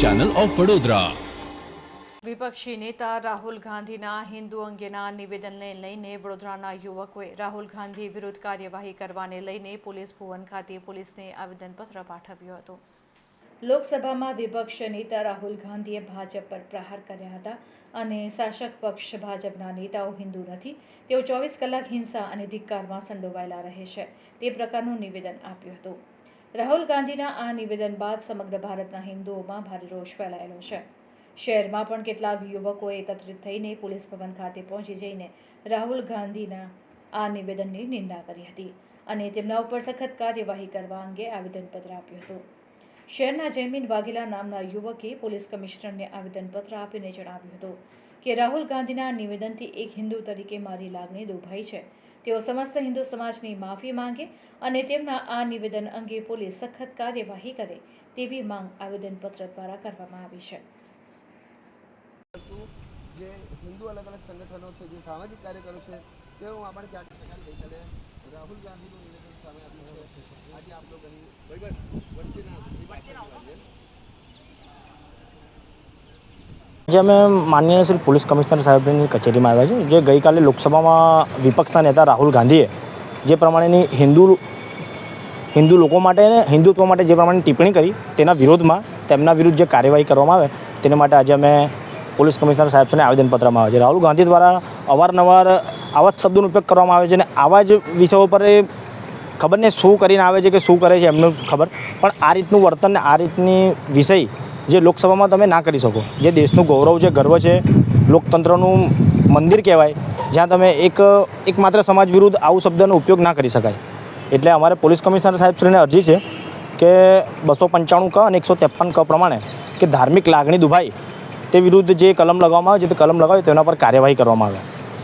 Channel of Vadodara વિપક્ષી નેતા રાહુલ ગાંધીના હિન્દુ અંગેના નિવેદનને લઈને વડોદરાના યુવકોએ રાહુલ ગાંધી વિરુદ્ધ કાર્યવાહી કરવાને લઈને પોલીસ ભુવન ખાતે પોલીસને આવેદનપત્ર પાઠવ્યું હતું. લોકસભામાં વિપક્ષ નેતા રાહુલ ગાંધીએ ભાજપ પર પ્રહાર કર્યા હતા અને શાસક પક્ષ ભાજપના નેતાઓ હિન્દુ નથી તેઓ ચોવીસ કલાક હિંસા અને ધિક્કારમાં સંડોવાયેલા રહે છે. તે પ્રકારનું નિવેદન આપ્યું હતું. રાહુલ ગાંધીના આ નિવેદન બાદ સમગ્ર ભારતના હિન્દુઓમાં ભારે રોષ ફેલાયેલો છે. શહેરમાં પણ કેટલાક યુવકોએ એકત્રિત થઈને પોલીસ ભવન ખાતે પહોંચી જઈને રાહુલ ગાંધીના આ નિવેદનની નિંદા કરી હતી અને તેમના ઉપર સખત કાર્યવાહી કરવા અંગે આવેદનપત્ર આપ્યું હતું. શહેરના જયમીન વાઘેલા નામના યુવકે પોલીસ કમિશનરને આવેદનપત્ર આપીને જણાવ્યું હતું કે, રાહુલ ગાંધીના નિવેદનથી એક હિન્દુ તરીકે મારી લાગણી દુભાઈ છે. તેઓ સમસ્ત હિન્દુ સમાજની માફી માંગે અને તેમના આ નિવેદન અંગે પોલીસ સખત કાર્યવાહી કરે તેવી માંગ આવેદનપત્ર દ્વારા કરવામાં આવી છે. જે હિન્દુ અલગ અલગ સંગઠનો છે જે સામાજિક કાર્યકરો છે તેઓ આપણે ક્યાંક શકાય ગઈકાલે રાહુલ ગાંધીનું નિવેદન સામે આવ્યું છે. આજે આપણો લોકો વચ્ચેના આજે અમે માનનીય શ્રી પોલીસ કમિશનર સાહેબની કચેરીમાં આવ્યા છે જે ગઈકાલે લોકસભામાં વિપક્ષના નેતા રાહુલ ગાંધીએ જે પ્રમાણેની હિન્દુ હિન્દુ લોકો માટે અને હિન્દુત્વ માટે જે પ્રમાણે ટિપ્પણી કરી, તેના વિરોધમાં તેમના વિરુદ્ધ જે કાર્યવાહી કરવામાં આવે, તેને માટે આજે અમે પોલીસ કમિશનર સાહેબને આવેદનપત્રમાં આવે છે રાહુલ ગાંધી દ્વારા અવારનવાર આવા જ શબ્દોનો ઉપયોગ કરવામાં આવે છે અને આવા જ વિષયો પર એ ખબર ને શું કરીને આવે છે કે શું કરે છે એમને ખબર, પણ આ રીતનું વર્તન ને આ રીતની વિષય જે લોકસભામાં તમે ના કરી શકો. જે દેશનું ગૌરવ છે, ગર્વ છે, લોકતંત્રનું મંદિર કહેવાય, જ્યાં તમે એક, એકમાત્ર સમાજ વિરુદ્ધ આવું શબ્દનો ઉપયોગ ના કરી શકાય. એટલે અમારે પોલીસ કમિશનર સાહેબશ્રીને અરજી છે કે બસો પંચાણું ક અને એકસો ત્રેપન ક પ્રમાણે કે ધાર્મિક લાગણી દુભાઈ તે વિરુદ્ધ જે કલમ લગાવવામાં આવે તે કલમ લગાવે તેના પર કાર્યવાહી કરવામાં આવે.